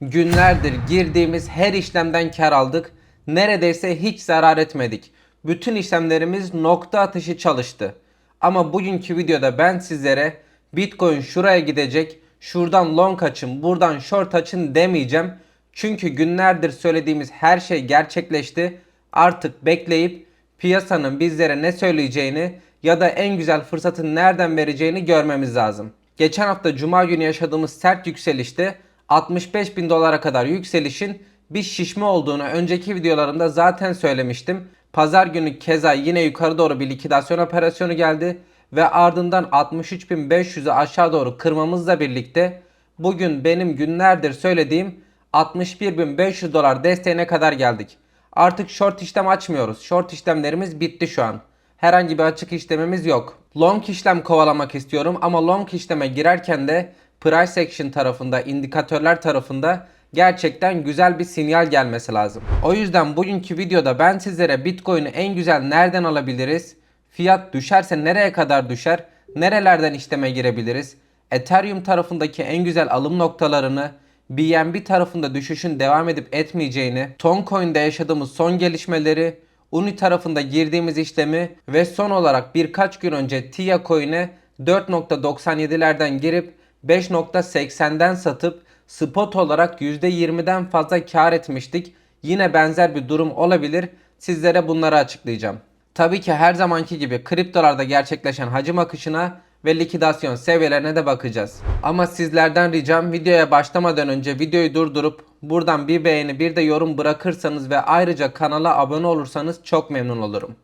Günlerdir girdiğimiz her işlemden kar aldık. Neredeyse hiç zarar etmedik. Bütün işlemlerimiz nokta atışı çalıştı. Ama bugünkü videoda ben sizlere Bitcoin şuraya gidecek, şuradan long açın, buradan short açın demeyeceğim. Çünkü günlerdir söylediğimiz her şey gerçekleşti. Artık bekleyip piyasanın bizlere ne söyleyeceğini ya da en güzel fırsatı nereden vereceğini görmemiz lazım. Geçen hafta cuma günü yaşadığımız sert yükselişte 65 bin dolara kadar yükselişin bir şişme olduğunu önceki videolarımda zaten söylemiştim. Pazar günü keza yine yukarı doğru bir likidasyon operasyonu geldi ve ardından 63.500'ü aşağı doğru kırmamızla birlikte bugün benim günlerdir söylediğim 61.500 dolar desteğine kadar geldik. Artık short işlem açmıyoruz. Short işlemlerimiz bitti şu an. Herhangi bir açık işlemimiz yok. Long işlem kovalamak istiyorum ama long işleme girerken de price action tarafında, indikatörler tarafında gerçekten güzel bir sinyal gelmesi lazım. O yüzden bugünkü videoda ben sizlere Bitcoin'i en güzel nereden alabiliriz? Fiyat düşerse nereye kadar düşer? Nerelerden işleme girebiliriz? Ethereum tarafındaki en güzel alım noktalarını, BNB tarafında düşüşün devam edip etmeyeceğini, Toncoin'de yaşadığımız son gelişmeleri, Uni tarafında girdiğimiz işlemi ve son olarak birkaç gün önce TIA Coin'e 4.97'lerden girip 5.80'den satıp spot olarak %20'den fazla kar etmiştik. Yine benzer bir durum olabilir. Sizlere bunları açıklayacağım. Tabii ki her zamanki gibi kriptolarda gerçekleşen hacim akışına ve likidasyon seviyelerine de bakacağız. Ama sizlerden ricam videoya başlamadan önce videoyu durdurup buradan bir beğeni bir de yorum bırakırsanız ve ayrıca kanala abone olursanız çok memnun olurum.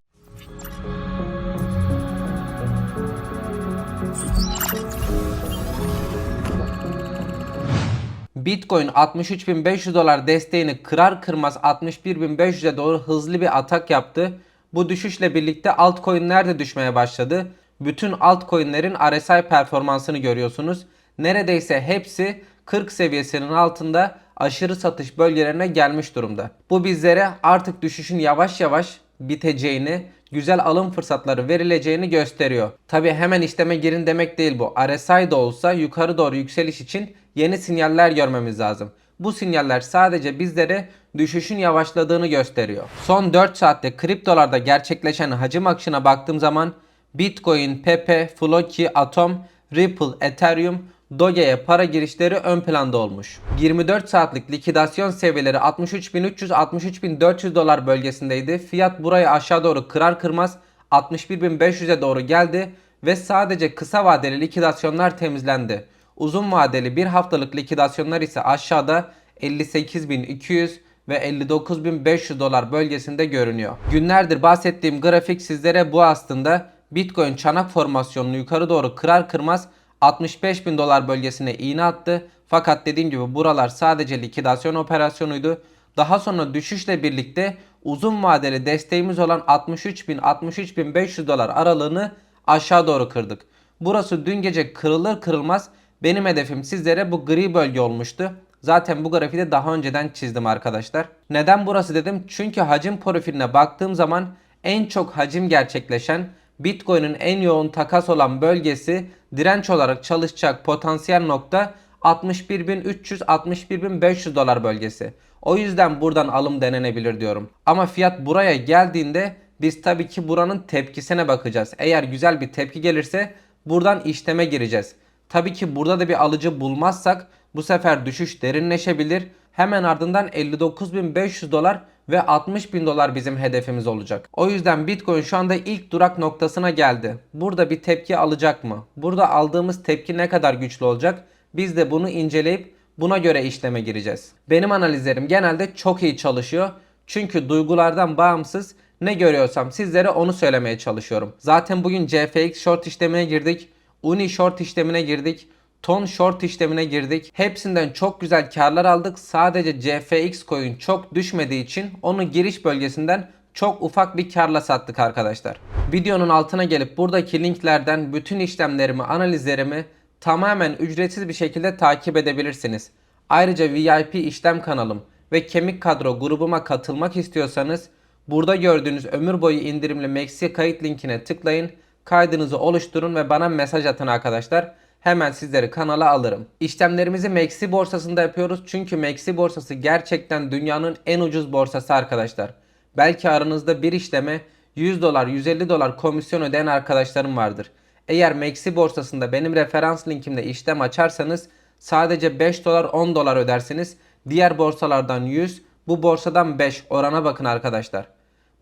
Bitcoin 63.500 dolar desteğini kırar kırmaz 61.500'e doğru hızlı bir atak yaptı. Bu düşüşle birlikte altcoin'ler de düşmeye başladı. Bütün altcoin'lerin RSI performansını görüyorsunuz. Neredeyse hepsi 40 seviyesinin altında aşırı satış bölgelerine gelmiş durumda. Bu bizlere artık düşüşün yavaş yavaş biteceğini, güzel alım fırsatları verileceğini gösteriyor. Tabi hemen işleme girin demek değil bu. RSI de olsa yukarı doğru yükseliş için yeni sinyaller görmemiz lazım. Bu sinyaller sadece bizlere düşüşün yavaşladığını gösteriyor. Son 4 saatte kriptolarda gerçekleşen hacim akışına baktığım zaman Bitcoin, Pepe, Floki, Atom, Ripple, Ethereum, Doge'ye para girişleri ön planda olmuş. 24 saatlik likidasyon seviyeleri 63.300-63.400 dolar bölgesindeydi. Fiyat burayı aşağı doğru kırar kırmaz 61.500'e doğru geldi ve sadece kısa vadeli likidasyonlar temizlendi. Uzun vadeli bir haftalık likidasyonlar ise aşağıda 58.200 ve 59.500 dolar bölgesinde görünüyor. Günlerdir bahsettiğim grafik sizlere bu aslında Bitcoin çanak formasyonunu yukarı doğru kırar kırmaz 65 bin dolar bölgesine iğne attı. Fakat dediğim gibi buralar sadece likidasyon operasyonuydu. Daha sonra düşüşle birlikte uzun vadeli desteğimiz olan 63 bin 63 bin 500 dolar aralığını aşağı doğru kırdık. Burası dün gece kırılır kırılmaz benim hedefim sizlere bu gri bölge olmuştu. Zaten bu grafiği de daha önceden çizdim arkadaşlar. Neden burası dedim? Çünkü hacim profiline baktığım zaman en çok hacim gerçekleşen Bitcoin'in en yoğun takas olan bölgesi direnç olarak çalışacak potansiyel nokta 61.300-61.500 dolar bölgesi. O yüzden buradan alım denenebilir diyorum. Ama fiyat buraya geldiğinde biz tabii ki buranın tepkisine bakacağız. Eğer güzel bir tepki gelirse buradan işleme gireceğiz. Tabii ki burada da bir alıcı bulmazsak bu sefer düşüş derinleşebilir. Hemen ardından 59.500 dolar ve 60.000 dolar bizim hedefimiz olacak. O yüzden Bitcoin şu anda ilk durak noktasına geldi. Burada bir tepki alacak mı? Burada aldığımız tepki ne kadar güçlü olacak? Biz de bunu inceleyip buna göre işleme gireceğiz. Benim analizlerim genelde çok iyi çalışıyor. Çünkü duygulardan bağımsız ne görüyorsam sizlere onu söylemeye çalışıyorum. Zaten bugün CFX short işlemine girdik. Uni short işlemine girdik. Ton short işlemine girdik. Hepsinden çok güzel karlar aldık. Sadece CFX coin çok düşmediği için onu giriş bölgesinden çok ufak bir karla sattık arkadaşlar. Videonun altına gelip buradaki linklerden bütün işlemlerimi, analizlerimi tamamen ücretsiz bir şekilde takip edebilirsiniz. Ayrıca VIP işlem kanalım ve kemik kadro grubuma katılmak istiyorsanız burada gördüğünüz ömür boyu indirimli Maxi kayıt linkine tıklayın. Kaydınızı oluşturun ve bana mesaj atın arkadaşlar. hemen sizleri kanala alırım. İşlemlerimizi Maxi borsasında yapıyoruz çünkü Maxi borsası gerçekten dünyanın en ucuz borsası arkadaşlar. Belki aranızda bir işleme 100 dolar 150 dolar komisyon ödeyen arkadaşlarım vardır. Eğer Maxi borsasında benim referans linkimle işlem açarsanız sadece 5 dolar 10 dolar ödersiniz. Diğer borsalardan 100 bu borsadan 5 orana bakın arkadaşlar.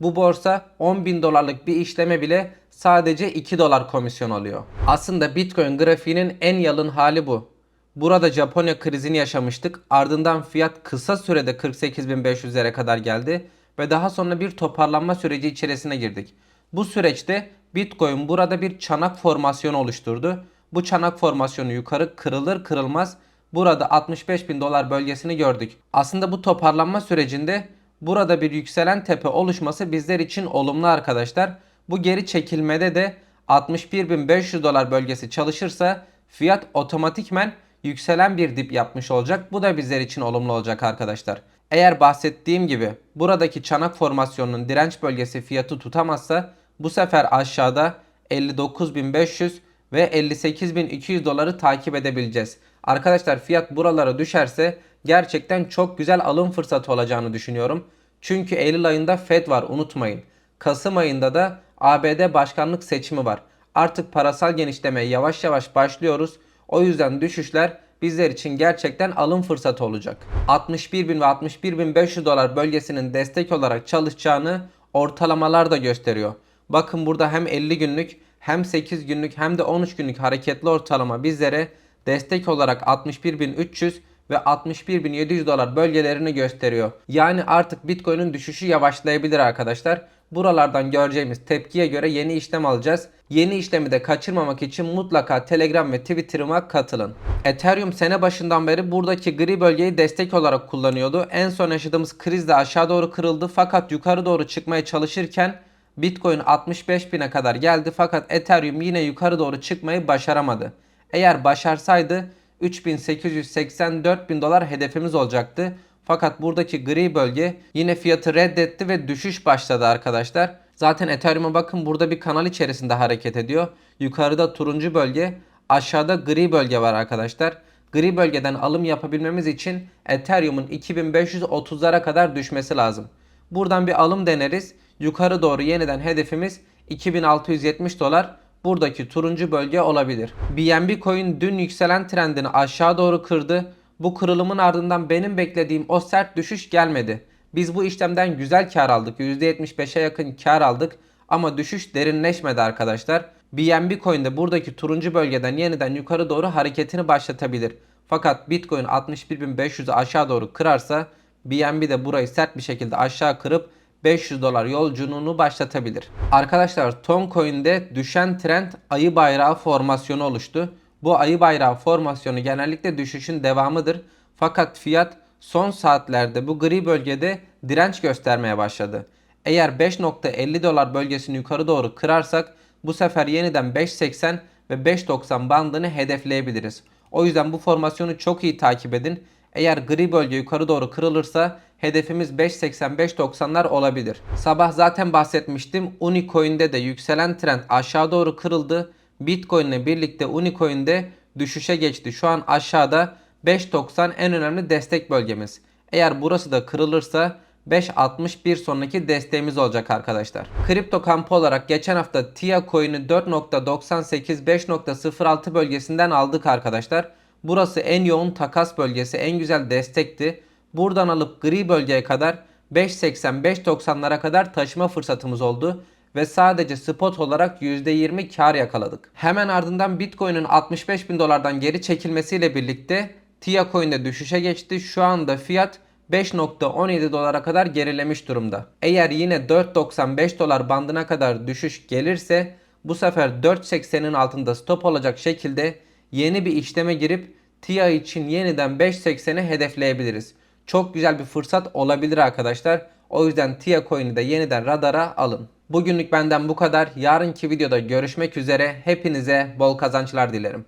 Bu borsa 10 bin dolarlık bir işleme bile sadece 2 dolar komisyon alıyor. Aslında Bitcoin grafiğinin en yalın hali bu. Burada Japonya krizini yaşamıştık. Ardından fiyat kısa sürede 48.500'lere kadar geldi ve daha sonra bir toparlanma süreci içerisine girdik. Bu süreçte Bitcoin burada bir çanak formasyonu oluşturdu. Bu çanak formasyonu yukarı kırılır kırılmaz burada 65 bin dolar bölgesini gördük. Aslında bu toparlanma sürecinde burada bir yükselen tepe oluşması bizler için olumlu arkadaşlar. Bu geri çekilmede de 61.500 dolar bölgesi çalışırsa fiyat otomatikmen yükselen bir dip yapmış olacak. Bu da bizler için olumlu olacak arkadaşlar. Eğer bahsettiğim gibi buradaki çanak formasyonunun direnç bölgesi fiyatı tutamazsa bu sefer aşağıda 59.500 ve 58.200 doları takip edebileceğiz. Arkadaşlar fiyat buralara düşerse gerçekten çok güzel alım fırsatı olacağını düşünüyorum. Çünkü Eylül ayında Fed var unutmayın. Kasım ayında da ABD başkanlık seçimi var. Artık parasal genişlemeye yavaş yavaş başlıyoruz. O yüzden düşüşler bizler için gerçekten alım fırsatı olacak. 61.000 ve 61.500 dolar bölgesinin destek olarak çalışacağını ortalamalar da gösteriyor. Bakın burada hem 50 günlük hem 8 günlük hem de 13 günlük hareketli ortalama bizlere destek olarak 61.300 ve 61.700 dolar bölgelerini gösteriyor. Yani artık Bitcoin'in düşüşü yavaşlayabilir arkadaşlar. Buralardan göreceğimiz tepkiye göre yeni işlem alacağız. Yeni işlemi de kaçırmamak için mutlaka Telegram ve Twitter'ıma katılın. Ethereum sene başından beri buradaki gri bölgeyi destek olarak kullanıyordu. En son yaşadığımız krizde aşağı doğru kırıldı fakat yukarı doğru çıkmaya çalışırken Bitcoin 65 bine kadar geldi fakat Ethereum yine yukarı doğru çıkmayı başaramadı. Eğer başarsaydı 3884 bin dolar hedefimiz olacaktı. Fakat buradaki gri bölge yine fiyatı reddetti ve düşüş başladı arkadaşlar. Zaten Ethereum'a bakın burada bir kanal içerisinde hareket ediyor. Yukarıda turuncu bölge, aşağıda gri bölge var arkadaşlar. Gri bölgeden alım yapabilmemiz için Ethereum'un 2530'lara kadar düşmesi lazım. Buradan bir alım deneriz. Yukarı doğru yeniden hedefimiz 2670 dolar buradaki turuncu bölge olabilir. BNB Coin dün yükselen trendini aşağı doğru kırdı. Bu kırılımın ardından benim beklediğim o sert düşüş gelmedi. Biz bu işlemden güzel kar aldık. %75'e yakın kar aldık. Ama düşüş derinleşmedi arkadaşlar. BNB Coin de buradaki turuncu bölgeden yeniden yukarı doğru hareketini başlatabilir. Fakat Bitcoin 61.500'ü aşağı doğru kırarsa BNB de burayı sert bir şekilde aşağı kırıp 500 dolar yolculuğunu başlatabilir. Arkadaşlar Toncoin'de düşen trend ayı bayrağı formasyonu oluştu. Bu ayı bayrağı formasyonu genellikle düşüşün devamıdır. Fakat fiyat son saatlerde bu gri bölgede direnç göstermeye başladı. Eğer 5.50 dolar bölgesini yukarı doğru kırarsak bu sefer yeniden 5.80 ve 5.90 bandını hedefleyebiliriz. O yüzden bu formasyonu çok iyi takip edin. Eğer gri bölge yukarı doğru kırılırsa hedefimiz 5.85-90'lar olabilir. Sabah zaten bahsetmiştim. Unicoin'de de yükselen trend aşağı doğru kırıldı. Bitcoin ile birlikte Unicoin'de düşüşe geçti. Şu an aşağıda 5.90 en önemli destek bölgemiz. Eğer burası da kırılırsa 5.60 bir sonraki desteğimiz olacak arkadaşlar. Kripto kampı olarak geçen hafta TIA coin'i 4.98-5.06 bölgesinden aldık arkadaşlar. Burası en yoğun takas bölgesi, en güzel destekti. Buradan alıp gri bölgeye kadar 5.80-5.90'lara kadar taşıma fırsatımız oldu ve sadece spot olarak %20 kar yakaladık. Hemen ardından Bitcoin'in 65 bin dolardan geri çekilmesiyle birlikte TIA Coin'de düşüşe geçti. Şu anda fiyat 5.17 dolara kadar gerilemiş durumda. Eğer yine 4.95 dolar bandına kadar düşüş gelirse bu sefer 4.80'in altında stop olacak şekilde yeni bir işleme girip TIA için yeniden 5.80'i hedefleyebiliriz. Çok güzel bir fırsat olabilir arkadaşlar. O yüzden TIA coin'i de yeniden radara alın. Bugünlük benden bu kadar. Yarınki videoda görüşmek üzere. Hepinize bol kazançlar dilerim.